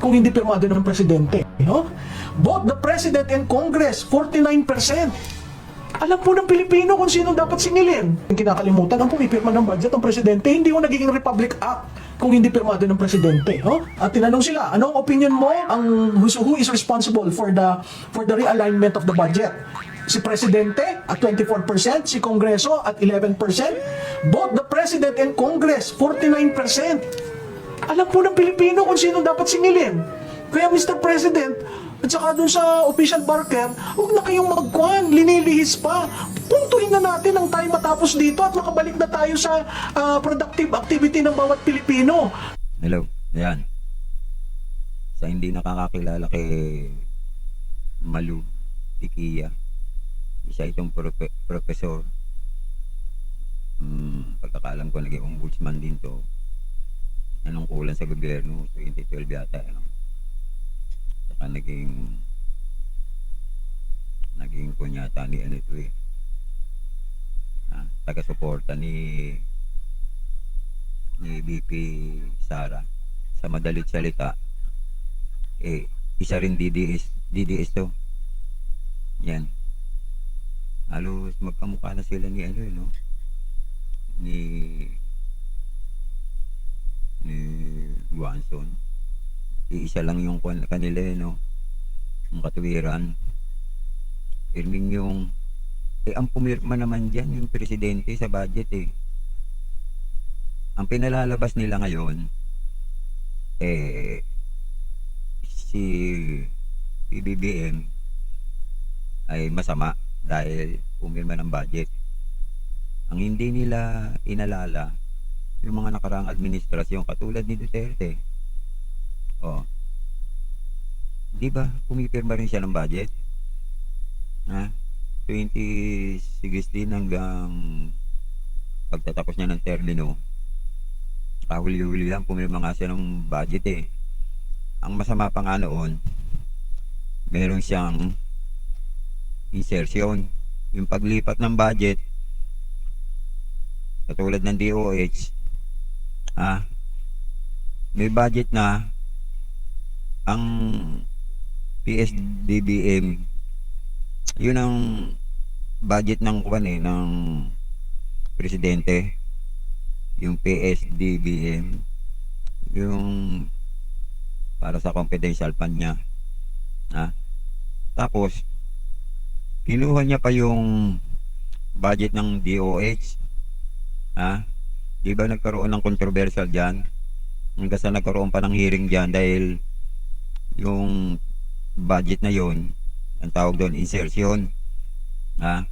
kung hindi pirmado ng presidente. No? Both the president and Congress, 49%. Alam po ng Pilipino kung sino dapat singilin. Kinakalimutan, ang pumipirma ng budget ng presidente, hindi yung nagiging Republic Act kung hindi pirmado ng presidente. No? At tinanong sila, anong opinion mo ang who is responsible for the for the realignment of the budget? Si Presidente at 24%, si Kongreso at 11%, both the President and Congress, 49%. Alam po ng Pilipino kung sino dapat singilin. Kaya Mr. President, at saka dun sa official barker, huwag na kayong magkwan, linilihis pa. Puntuhin na natin ang tayo matapos dito at makabalik na tayo sa ah, productive activity ng bawat Pilipino. Hello, ayan. Sa hindi nakakakilala kay Malu Tikia, isa itong profe- professor. Hmm, pagkakalam ko, naging ombudsman din to. Anong kulang sa gobyerno, 2012 yata. Ano? Saka naging naging kunyata ni ano ito eh. Ah, taga-suporta ni ni BP Sara sa madalit salita eh isa rin DDS DDS to yan halos magkamukha na sila ni ano eh, no Guanson iisa lang yung kanila eh, no? Ang katuwiran Irming yung eh ang pumirma naman dyan yung presidente sa budget eh. Ang pinalalabas nila ngayon eh si PBBM ay masama dahil pumirma ng budget. Ang hindi nila inalala yung mga nakaraang administrasyon katulad ni Duterte. Oh. 'Di ba pumipirma rin siya ng budget? Ha? 2016 hanggang pagtatapos niya ng termino kahuli-huli lang pumirma nga siya ng budget eh. Ang masama pa nga noon, meron siyang insertion. Yung paglipat ng budget, katulad ng DOH, ah, may budget na ang PSDBM yun ang budget ng kwan eh, ng presidente. Yung PSDBM yung para sa confidential fund niya. Ha? tapos kinuha niya pa yung budget ng DOH ha? Di ba nagkaroon ng controversial dyan? Hanggang sa nagkaroon pa ng hearing dyan dahil yung budget na yon ang tawag doon insertion ha?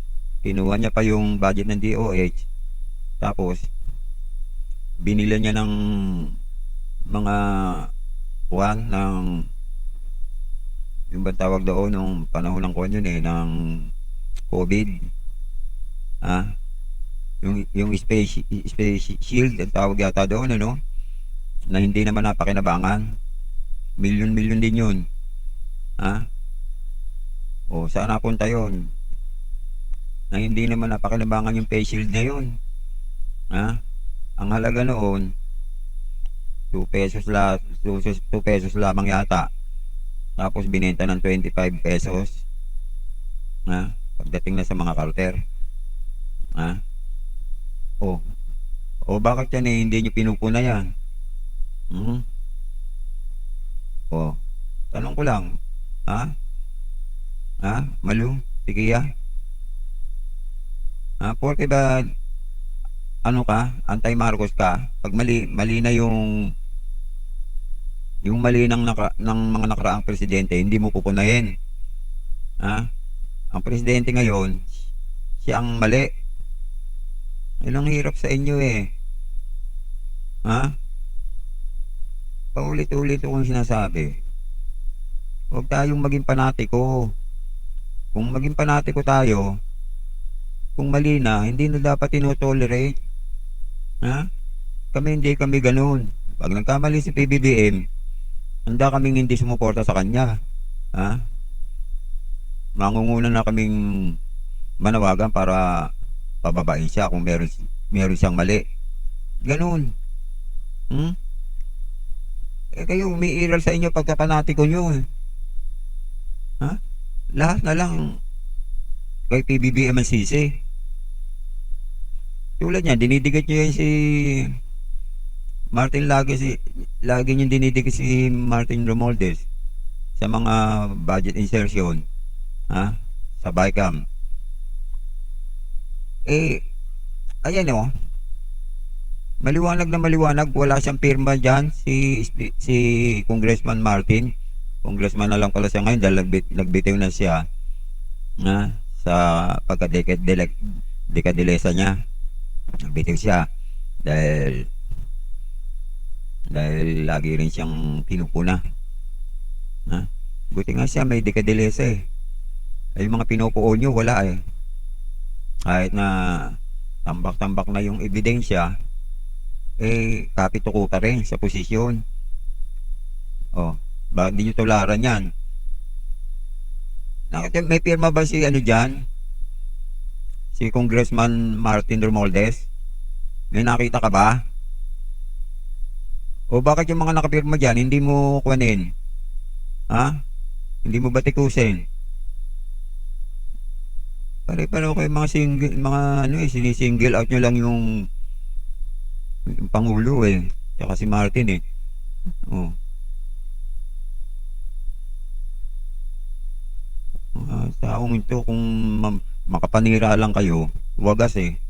kinuha niya pa yung budget ng DOH tapos binila niya ng mga kuwan ng yung ba tawag doon nung panahon ng kuwan yun eh ng COVID ah yung yung space space shield ang tawag yata doon ano? Na hindi naman napakinabangan. Milyon milyon din yun. Ha? O saan napunta yun. Na hindi naman napakinabangan yung face shield na yun. Ha? Ang halaga noon 2 pesos la 2 pesos lamang yata. Tapos binenta ng 25 pesos. Ha? Pagdating na sa mga karter ha oh. O bakit yan eh? Hindi nyo pinupuna yan. Hmm oh. Tanong ko lang. Ha? Ha? Malu? Sige ya. Ha? Porke ba ano ka, anti-Marcos ka, pag mali, mali na yung yung mali ng, naka, ng mga nakaraang presidente, hindi mo pupunahin. Ha? Ang presidente ngayon, siya ang mali. Yun ang hirap sa inyo eh. Ha? Paulit-ulit akong sinasabi. Huwag tayong maging panatiko. Kung maging panatiko tayo, kung mali na, hindi na dapat tinotolerate. Ha? Kami hindi kami ganun. Pag nagkamali si PBBM, handa kaming hindi sumuporta sa kanya. Ha? Mangunguna na kaming manawagan para pababain siya kung meron, meron siyang mali. Ganun. Hmm? Eh kayo, umiiral sa inyo pagkapanatiko nyo eh. Ha? Lahat na lang kay PBBM ang sisi. Tulad niya, dinidikit niyo si Martin lagi si lagi niyo dinidikit si Martin Romualdez sa mga budget insertion ha sa BICAM eh ayan oh. Maliwanag na maliwanag. Wala siyang pirma diyan si si Congressman Martin. Congressman na lang pala siya ngayon dahil nagbit, nagbitiw na siya na sa pagka-dekadilesa niya. Nagbitiw siya dahil dahil lagi rin siyang pinupuna. Ha? buti nga siya may dekadilesa eh. Ay yung mga pinupuo nyo wala eh kahit na tambak-tambak na yung ebidensya eh kapituko pa rin sa posisyon oh bakit di nyo tularan yan Nakita, may pirma ba si ano dyan si Congressman Martin Romualdez may nakita ka ba o bakit yung mga nakapirma dyan, hindi mo kuwanin? Ha? Hindi mo batikusin? Pare-pareho kayo mga single, mga ano eh, sinisingle out nyo lang yung, yung Pangulo eh. Tsaka si Martin eh. Oh. Mga taong ito, kung ma- makapanira lang kayo, wagas eh.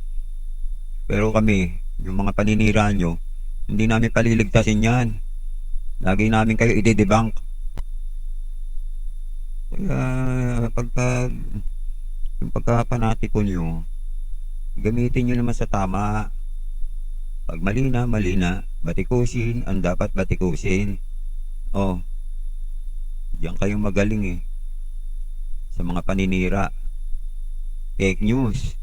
Pero kami, yung mga paninira nyo, hindi namin paliligtasin yan. Lagi namin kayo i-debunk. Kaya pagka yung pagkapanatiko nyo, gamitin nyo naman sa tama. Pag mali na, mali na. Batikusin ang dapat batikusin. Oh, diyan kayong magaling eh. Sa mga paninira. Fake news.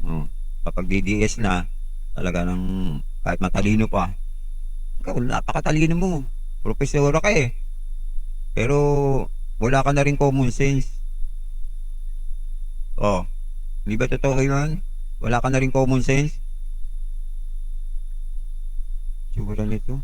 Oh, kapag DDS na, talaga ng kahit matalino pa. Ikaw, napakatalino mo. Profesora ka eh. Pero, wala ka na rin common sense. Oh, di ba totoo yun? Wala ka na rin common sense? Siguro nito.